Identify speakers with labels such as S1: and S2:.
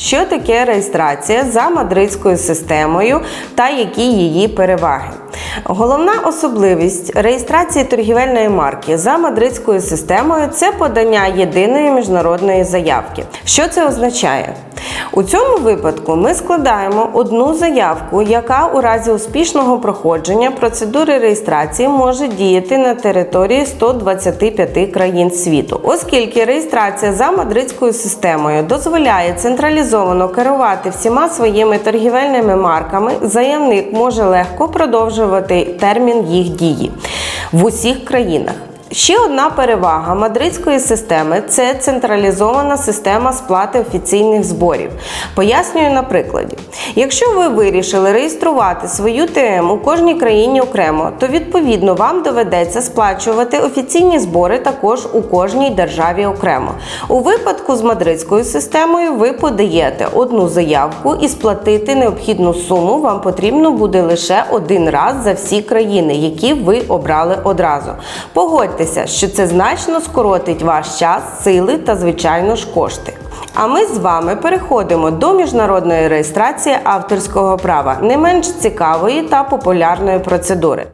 S1: Що таке реєстрація за мадридською системою та які її переваги? Головна особливість реєстрації торгівельної марки за мадридською системою це подання єдиної міжнародної заявки. Що це означає? У цьому випадку ми складаємо одну заявку, яка у разі успішного проходження процедури реєстрації може діяти на території 125 країн світу, оскільки реєстрація за мадридською системою дозволяє централізовано керувати всіма своїми торгівельними марками, заявник може легко продовжувати термін їх дії в усіх країнах. Ще одна перевага мадридської системи це централізована система сплати офіційних зборів. Пояснюю на прикладі. Якщо ви вирішили реєструвати свою ТМ у кожній країні окремо, то відповідно вам доведеться сплачувати офіційні збори також у кожній державі окремо. У випадку з мадридською системою ви подаєте одну заявку і сплатити необхідну суму вам потрібно буде лише один раз за всі країни, які ви обрали одразу. Погодьтеся, що це значно скоротить ваш час, сили та, звичайно ж, кошти. А ми з вами переходимо до міжнародної реєстрації авторського права, не менш цікавої та популярної процедури.